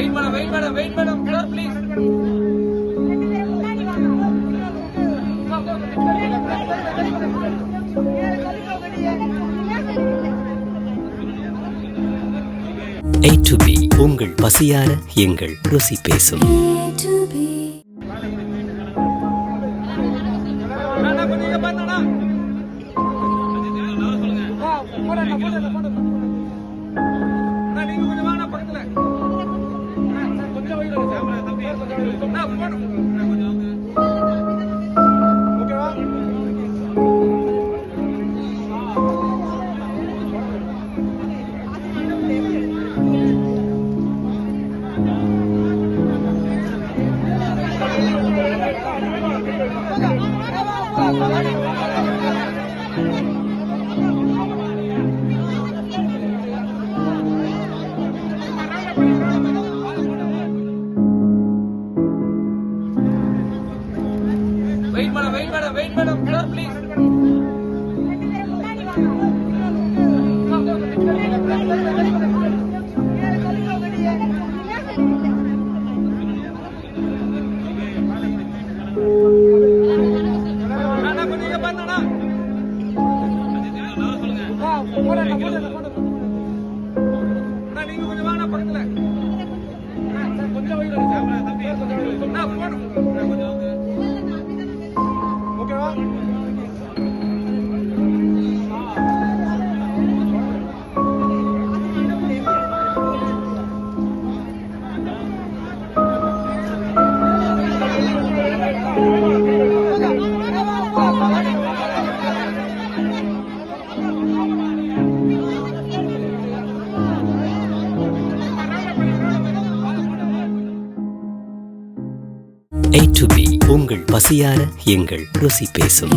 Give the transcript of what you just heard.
Wait madam wait madam wait madam sir please A to B உங்கள் பசியார எங்கள் ருசி பேசும். அண்ணா சார், கொஞ்சம் wait madam wait madam wait madam. Sir please நீங்க கொஞ்சம் வாங்கண்ணா பக்கத்துல. கொஞ்சம் வைங்க தம்பி கொஞ்சம் வைங்க. A டு பி உங்கள் பசியார எங்கள் ருசி பேசும்.